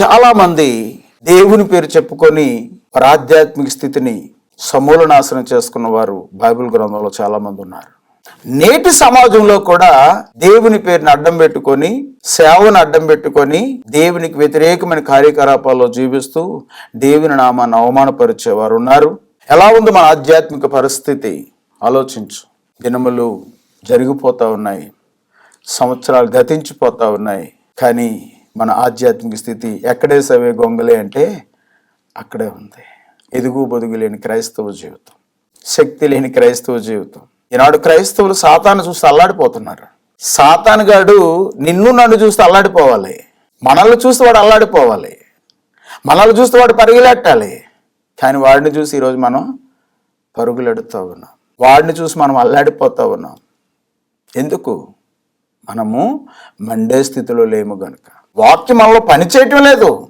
చాలామంది దేవుని పేరు చెప్పుకొని ఆధ్యాత్మిక స్థితిని సమూల నాశనం చేసుకున్న వారు బైబిల్ గ్రంథంలో చాలామంది ఉన్నారు. నేటి సమాజంలో కూడా దేవుని పేరుని అడ్డం పెట్టుకొని సేవను అడ్డం పెట్టుకొని దేవునికి వ్యతిరేకమైన కార్యకలాపాల్లో జీవిస్తూ దేవుని నామాన్ని అవమానపరిచే వారు ఉన్నారు. ఎలా ఉంది మన ఆధ్యాత్మిక పరిస్థితి? ఆలోచించు. దినములు జరిగిపోతూ ఉన్నాయి. సంవత్సరాలు గతించిపోతూ ఉన్నాయి. కానీ మన ఆధ్యాత్మిక స్థితి ఎక్కడే సవే గొంగలే అంటే అక్కడే ఉంది. ఎదుగు బొదుగు లేని క్రైస్తవ జీవితం శక్తి లేని క్రైస్తవ జీవితం. ఈనాడు క్రైస్తవులు సాతాను చూసి అల్లాడిపోతున్నారు. సాతాను గాడు నిన్ను నన్ను చూస్తే అల్లాడిపోవాలి. మనల్ని చూస్తే వాడు అల్లాడిపోవాలి. మనల్ని చూస్తే వాడు పరుగులెట్టాలి. కానీ వాడిని చూసి ఈరోజు మనం పరుగులెడుతూ ఉన్నాం. వాడిని చూసి మనం అల్లాడిపోతూ ఉన్నాం. ఎందుకు? మనము మండే స్థితిలో లేము గనుక. వాక్యం మనలో పని చేయటం లేదు.